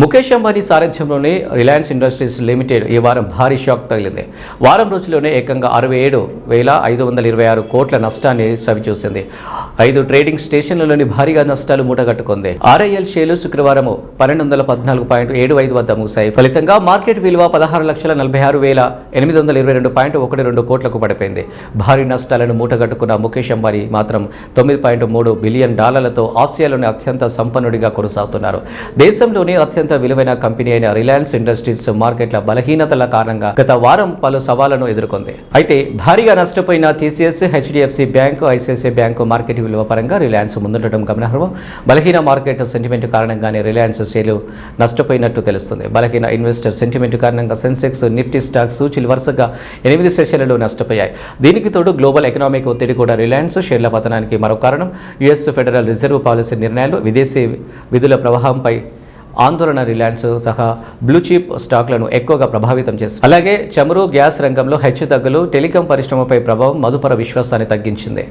ముఖేష్ అంబానీ సారథ్యంలోని Reliance industries limited ఈ వారం భారీ షాక్ తగిలింది. వారం రోజుల్లోనే ఏకంగా అరవై ఏడు వేల ఐదు వందల ఇరవై ఆరు కోట్ల నష్టాన్ని సవిచూసింది ఐదు ట్రేడింగ్ స్టేషన్లలోని భారీగా నష్టాలు మూటగట్టుకుంది. ఆర్ఐఎల్ షేర్లు శుక్రవారం పన్నెండు వందల పద్నాలుగు పాయింట్ ఏడు ఐదు వద్ద మూసాయి. ఫలితంగా మార్కెట్ విలువ పదహారు లక్షల నలభై ఆరు వేల ఎనిమిది వందల ఇరవై రెండు పాయింట్ ఒకటి రెండు కోట్లకు పడిపోయింది. భారీ నష్టాలను మూటగట్టుకున్న ముఖేష్ అంబానీ మాత్రం తొమ్మిది పాయింట్ మూడు బిలియన్ డాలర్లతో ఆసియాలోని అత్యంత సంపన్నుడిగా కొనసాగుతున్నారు. దేశంలోనే అత్యంత విలువైన కంపెనీ అయిన రిలయన్స్ ఇండస్ట్రీస్ మార్కెట్ల బలహీనతల కారణంగా గత వారం పలు సవాళ్ళను ఎదుర్కొంది. అయితే భారీగా నష్టపోయిన TCS HDFC bank ICICI bank market విలువ పరంగా రిలయన్స్ ముందుండటం గమనార్హం. బలహీన మార్కెట్ సెంటిమెంట్ కారణంగానే రిలయన్స్ షేర్లు నష్టపోయినట్టు తెలుస్తుంది. బలహీన ఇన్వెస్టర్ సెంటిమెంట్ కారణంగా సెన్సెక్స్ నిఫ్టీ స్టాక్స్ సూచీలు వరుసగా ఎనిమిది సెషన్లలో నష్టపోయాయి. దీనికి తోడు గ్లోబల్ ఎకనామిక్ ఒత్తిడి కూడా రిలయన్స్ షేర్ల పతనానికి మరో కారణం. యుఎస్ ఫెడరల్ రిజర్వ్ పాలసీ నిర్ణయాలు విదేశీ విధుల ప్రవాహంపై ఆందోళన రిలయన్స్ సహా బ్లూచిప్ స్టాక్లను ఎక్కువగా ప్రభావితం చేస్తుంది. అలాగే చమురు గ్యాస్ రంగంలో హెచ్చుతగ్గులు టెలికాం పరిశ్రమపై ప్రభావం మదుపర విశ్వాసాన్ని తగ్గించింది.